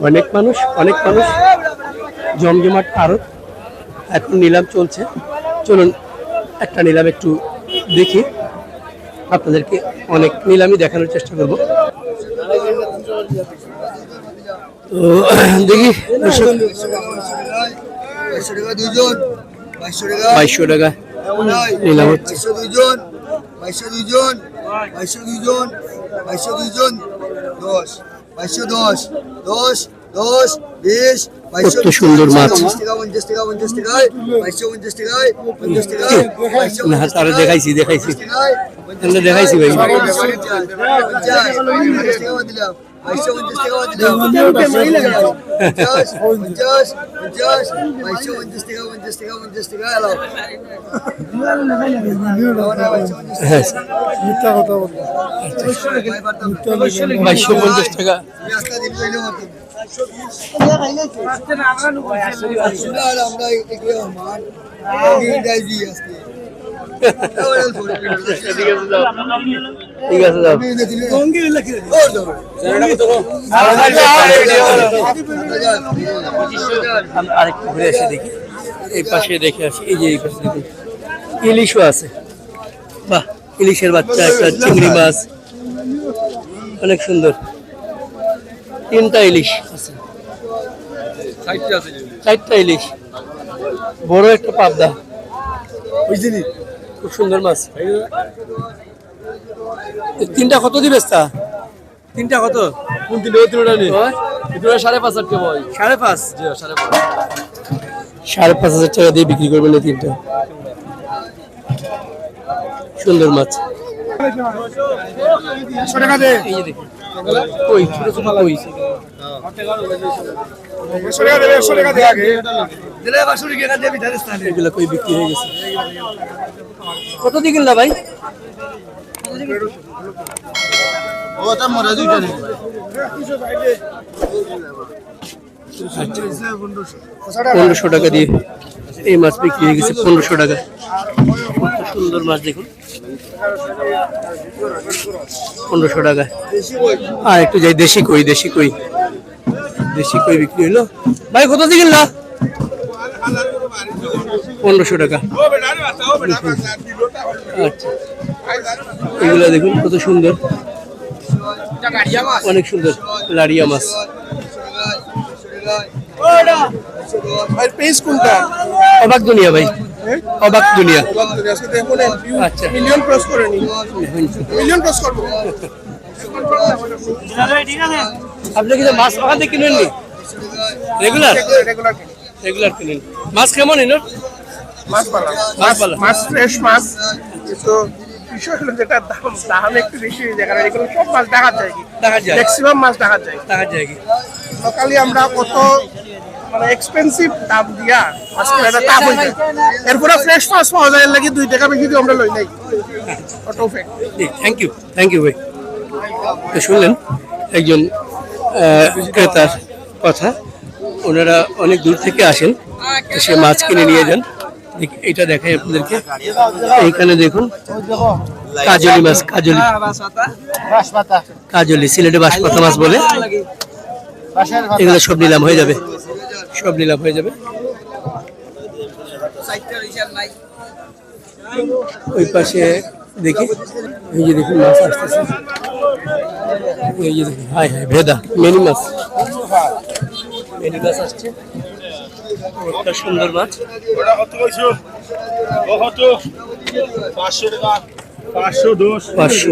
অনেক মানুষ অনেক মানুষ জমজমাট আরত এখন নিলাম চলছে। চলুন একটা নিলাম একটু দেখি। আপনাদেরকে অনেক নিলামই দেখানোর চেষ্টা করব। তো, দেখি বাইশশো টাকা। নিলাম। হচ্ছে দুইজন, বাইশশো দুইজন। বাইশশো দুইজন দশ বাইশশো দশ দশ দশ বিশ কত সুন্দর মাছ। না তারা টাকায়, দেখাইছি দেখাইছি পঞ্চাশ আমরা দেখাইছি ভাই। পঞ্চাশ, পঞ্চাশ, পঞ্চাশ টাকা বাদ দিলাম। বাইশশো পঞ্চাশ টাকা বাদ দিলাম। পঞ্চাশ, পঞ্চাশ, পঞ্চাশ, বাইশশো পঞ্চাশ টাকা, পঞ্চাশ টাকা, পঞ্চাশ টাকা, এলো। বাইশশো পঞ্চাশ টাকা। হ্যাঁ ভাই বার্তা। বাইশশো পঞ্চাশ টাকা আমরা এগুলো মান, এগুলো ডাইজি ঠিক আছে দাও আমি ঘুরে আসি দেখি। এই পাশে দেখে আসি, এই যে এই পাশে দেখুন ইলিশও আছে। বাহ, ইলিশের বাচ্চা, একটা চিংড়ি মাছ। অনেক সুন্দর। তিনটা ইলিশ আছে। চারটা ইলিশ। বড় একটা পাবদা। বুঝলি খুব সুন্দর মাছ। তিনটা কত দিবেস তা? তিনটা কত? কোন দিলে ওই তিনটা নেই তিনটা সাড়ে পাঁচ হাজার টাকা ভাই সাড়ে পাঁচ? জি সাড়ে পাঁচ। সাড়ে পাঁচ হাজার টাকা দিয়ে বিক্রি করবেন এই তিনটা। সুন্দর মাছ। ছোট ছোট এগুলো কই বিক্রি হয়ে গেছে? কত দিয়ে কিনলা ভাই? পনেরোশো টাকা দিয়ে এই মাছ বিক্রি হয়ে গেছে পনেরোশো টাকা। সুন্দর মাছ দেখুন। পনেরোশো টাকা। আর একটু যাই দেশি কই দেশি কই। দেশি কই বিক্রি হইল। ভাই কত দিয়ে কিনলা? পনেরোশো টাকা। আচ্ছা। এগুলো দেখুন কত সুন্দর। অনেক সুন্দর লাড়িয়া মাছ। পেজ কোনটা? অবাক দুনিয়া ভাই। অবাক দুনিয়া। আজকে দেখুন আচ্ছা। মিলিয়ন ক্রস করে মিলিয়ন ক্রস করব। আপনি কি মাছ ওখান থেকে কিনেন নি রেগুলার রেগুলার রেগুলার কিনেন মাছ কেমন এনোর? মাছ পালা মাছ পালা। মাছ ফ্রেশ মাছ। কিন্তু বিষয় হলো যেটা দাম দাম একটু বেশি হয়ে যায় কারণ এগুলো সব মাছ দেখা যায় কি? দেখা যায়। ম্যাক্সিমাম মাছ দেখা যায়। দেখা যায় কি? লোকালি আমরা কত মানে এক্সপেন্সিভ দাম দিয়া হয়ে যায়। এরপরে ফ্রেশ মাছ পাওয়া যায় দুই টাকা বেশি দিয়ে আমরা লই নাই। Auto fake thank you thank you ভাই। তো শুনলেন একজন ক্রেতার কথা। ওনারা অনেক দূর থেকে আসেন সে মাছ কিনে নিয়ে যান। এটা দেখাই আপনাদেরকে। এইখানে দেখুন কাজলি মাছ কাজলি। কাজলি সিলেটে বাঁশপাতা মাছ বলে। এগুলো সব নিলাম হয়ে যাবে। সব নিলাম হয়ে যাবে। ওই পাশে দেখি। এই যে দেখুন মাছ আসতেছে। এই যে দেখুন হাই হাই ভেদা মেনি মাছ। মেনি মাছ আসছে। একটা সুন্দর মাছ পাঁচশো দশ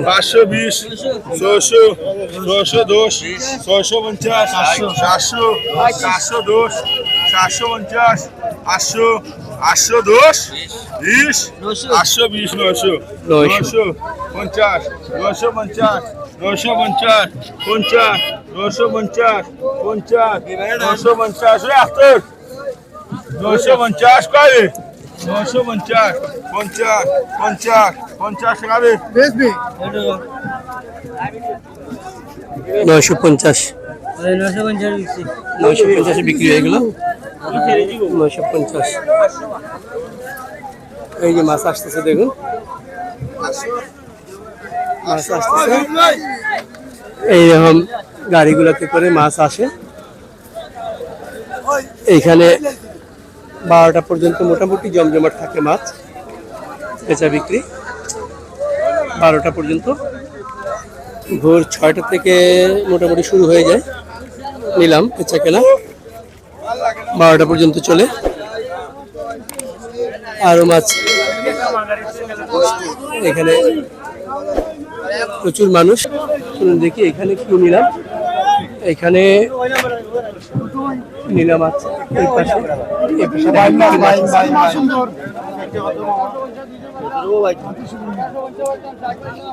পাঁচশো। বিশ ছয়শো ছয়শো দশ ছয়শো পঞ্চাশ সাতশো সাতশো দশ সাতশো পঞ্চাশ আটশো আটশো দশ বিশ আটশো বিশ নয়শো নয়শো। পঞ্চাশ নয়শো পঞ্চাশ নয়শো পঞ্চাশ পঞ্চাশ নয়শো পঞ্চাশ পঞ্চাশ নয়শো পঞ্চাশ ওই নয়শো পঞ্চাশ কবে নয়শো পঞ্চাশ পঞ্চাশ পঞ্চাশ পঞ্চাশ টাকা দে নয়শো পঞ্চাশ। নয়শো পঞ্চাশে বিক্রি। হয়ে গেল? নয়শো পঞ্চাশ। এই যে মাছ আসতেছে দেখুন। মাছ আসতেছে। এইরকম গাড়িগুলোতে করে মাছ আসে। এইখানে বারোটা পর্যন্ত মোটামুটি জমজমাট থাকে মাছ, বেচা বিক্রি। বারোটা পর্যন্ত। ভোর ছয়টা থেকে মোটামুটি শুরু হয়ে যায়। নিলাম, বেচা কেনা। বারোটা পর্যন্ত চলে। আরও মাছ। এখানে প্রচুর মানুষ। দেখি এখানে কি নিলাম। এখানে নিলাম আছে। এই পাশে।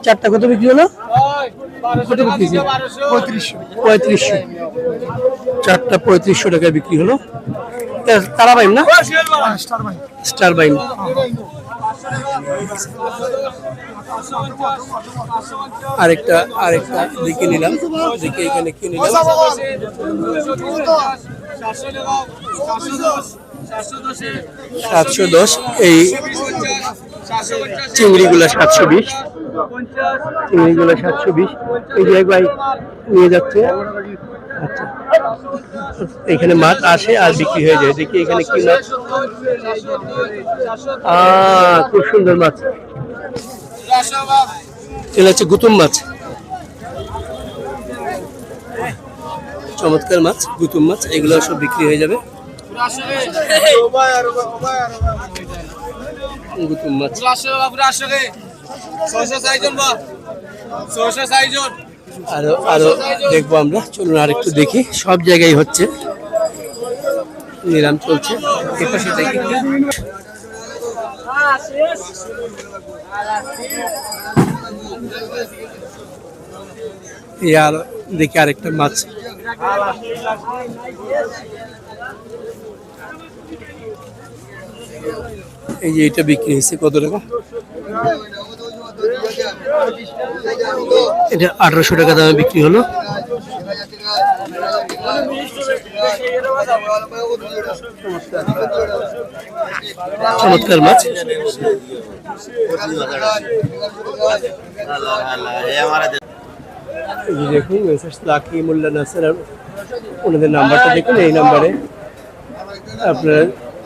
চারটা কত বিক্রি হলো? বিক্রি পঁয়ত্রিশশো। পঁয়ত্রিশশো চারটা পঁয়ত্রিশশো টাকায় বিক্রি হলো। তা- তারা বাইম না? স্টার বাইম আরেকটা আরেকটা দেখে নিলাম। দেখে এখানে কি নিলাম। সাতশো দশ, এই চিংড়িগুলো সাতশো বিশ। চিংড়িগুলো সাতশো বিশ। এই যে ভাই নিয়ে যাচ্ছে। আচ্ছা। এখানে মাছ আসে আর বিক্রি হয়ে যায়। দেখি এখানে কি মাছ। খুব সুন্দর মাছ। এটা হচ্ছে গুতুম মাছ। চমৎকার মাছ, গুতুম মাছ। এগুলো সব বিক্রি হয়ে যাবে। আরও আরও দেখব আমরা। চলুন আর একটু দেখি। সব জায়গায় হচ্ছে। নিলাম চলছে। এপাশে দেখি। আর দেখি আরেকটা মাছ। এই যে এটা বিক্রি হয়েছে, কত টাকা? এটা আঠারোশো টাকা দামে বিক্রি হলো। চমৎকার মাছ। দেখুন লাকি মোল্লা নাসের ওনাদের নাম্বারটা দেখুন, এই নাম্বারে আপনারা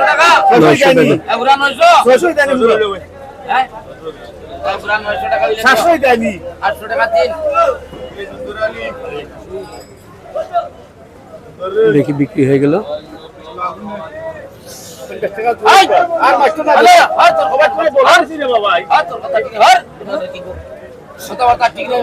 টাকা। হ্যাঁ। আটশো টাকা দেখি বিক্রি হয়ে গেল। কথাবার্তা ঠিক নেই,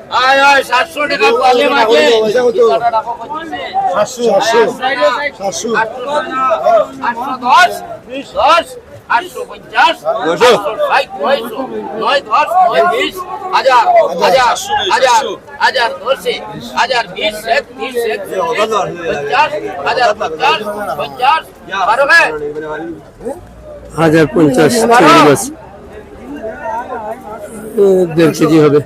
আয় আয় সাতশো টাকা পালে মাঝে সাতশো সাতশো আটশো দশ দশ আটশো পঞ্চাশ আটশো নয় দশ নয় বিশ হাজার হাজার হাজার হাজার দশে হাজার বিশ এক তিরিশ এক পঞ্চাশ হাজার পঞ্চাশ পঞ্চাশ বারো হাজার পঞ্চাশ দেড় কেজি হবে।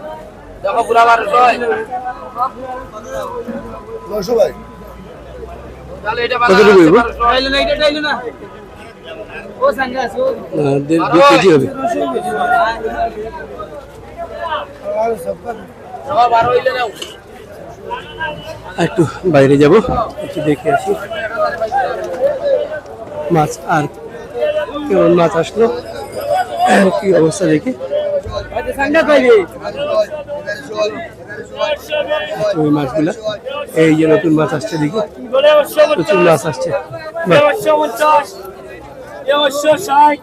দেখো পুরা বারোশো কেজি হবে। একটু বাইরে যাব একটু দেখে আসি। মাছ আর কেমন মাছ আসলো? কি অবস্থা দেখি। ওই মাছগুলো। এই যে নতুন মাছ আসছে দেখি। প্রচুর মাছ আসছে। নয়শো ষাট